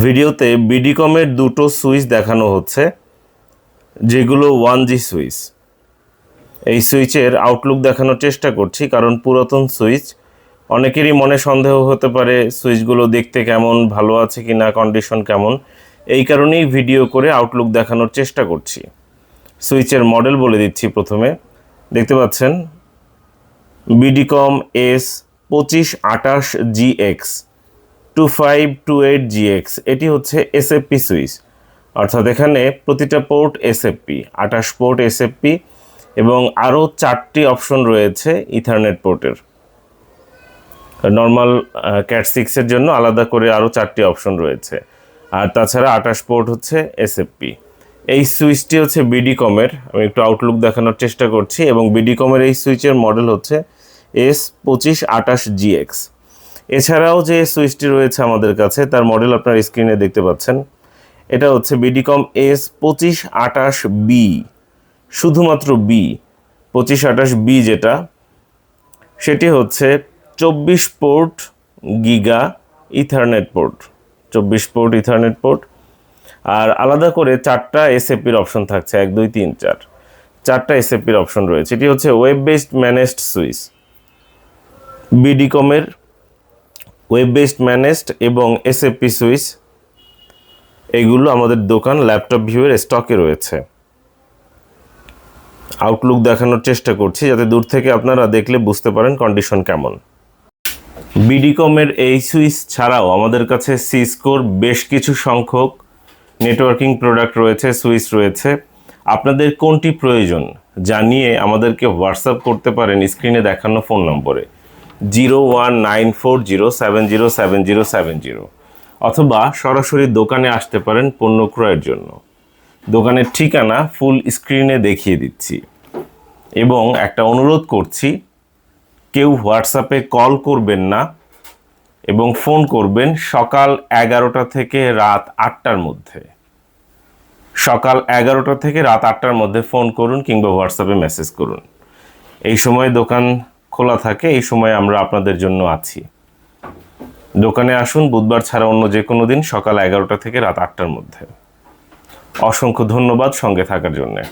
ভিডিওতে বিডিকমের দুটো সুইচ দেখানো হচ্ছে, যেগুলো ওয়ান জি সুইচ। এই সুইচের আউটলুক দেখানোর চেষ্টা করছি, কারণ পুরাতন সুইচ, অনেকেরই মনে সন্দেহ হতে পারে সুইচগুলো দেখতে কেমন, ভালো আছে কি না কন্ডিশন কেমন। এই কারণেই ভিডিও করে আউটলুক দেখানোর চেষ্টা করছি। সুইচের মডেল বলে দিচ্ছি প্রথমে। দেখতে পাচ্ছেন বিডিকম এস পঁচিশ আটাশ GX two five two eight GX এটি হচ্ছে এসএফপি সুইচ অর্থাৎ এখানে প্রতিটা পোর্ট এসএফপি আটাশ পোর্ট এসএফপি এবং আরও চারটি অপশন রয়েছে ইথারনেট পোর্টের নর্মাল ক্যাট সিক্সের জন্য আলাদা করে আরও চারটি অপশন রয়েছে। আর তাছাড়া আটাশ পোর্ট হচ্ছে এসএফপি এই সুইচটি হচ্ছে বিডিকমের আমি একটু আউটলুক দেখানোর চেষ্টা করছি এবং বিডিকমের এই সুইচের মডেল হচ্ছে এস পঁচিশ আটাশ জিএক্স এছাড়াও যে সুইচটি রয়েছে আমাদের কাছে, তার মডেল আপনার স্ক্রিনে দেখতে পাচ্ছেন। এটা হচ্ছে বিডিকম এস পঁচিশ আটাশ বি শুধুমাত্র বি পঁচিশ আটাশ বি যেটা। সেটি হচ্ছে চব্বিশ পোর্ট গিগা ইথারনেট পোর্ট, চব্বিশ পোর্ট ইথারনেট পোর্ট। আর আলাদা করে চারটা এসএপির অপশন থাকছে, এক, দুই, তিন, চার। চারটা এসএপির অপশন রয়েছে। এটি হচ্ছে ওয়েব বেসড ম্যানেজড সুইচ। বিডিকমের ওয়েব বেসড ম্যানেজড এবং এসএপি সুইচ এগুলো আমাদের দোকান ল্যাপটপ ভিউয়ের স্টকে রয়েছে। আউটলুক দেখানোর চেষ্টা করছি, যাতে দূর থেকে আপনারা দেখলে বুঝতে পারেন কন্ডিশন কেমন। বিডিকমের এই সুইচ ছাড়াও আমাদের কাছে সিসকোর বেশ কিছু সংখ্যক নেটওয়ার্কিং প্রোডাক্ট রয়েছে সুইচ রয়েছে। আপনাদের কোনটি প্রয়োজন জানিয়ে আমাদেরকে হোয়াটসঅ্যাপ করতে পারেন স্ক্রিনে দেখানো ফোন নম্বরে। Zero one nine four zero seven zero seven zero seven zero অথবা সরাসরি দোকানে আসতে পারেন পণ্য ক্রয়ের জন্য। দোকানের ঠিকানা ফুল স্ক্রিনে দেখিয়ে দিচ্ছি। এবং একটা অনুরোধ করছি, কেউ হোয়াটসঅ্যাপে কল করবেন না এবং ফোন করবেন সকাল এগারোটা থেকে রাত আটটার মধ্যে। সকাল এগারোটা থেকে রাত আটটার মধ্যে ফোন করুন কিংবা হোয়াটসঅ্যাপে মেসেজ করুন। এই সময় দোকান খোলা থাকে, এই সময় আমরা আপনাদের জন্য আছি। দোকানে আসুন, বুধবার ছাড়া অন্য যে কোনো দিন সকাল এগারোটা থেকে রাত আটটার মধ্যে। অসংখ্য ধন্যবাদ সঙ্গে থাকার জন্যে।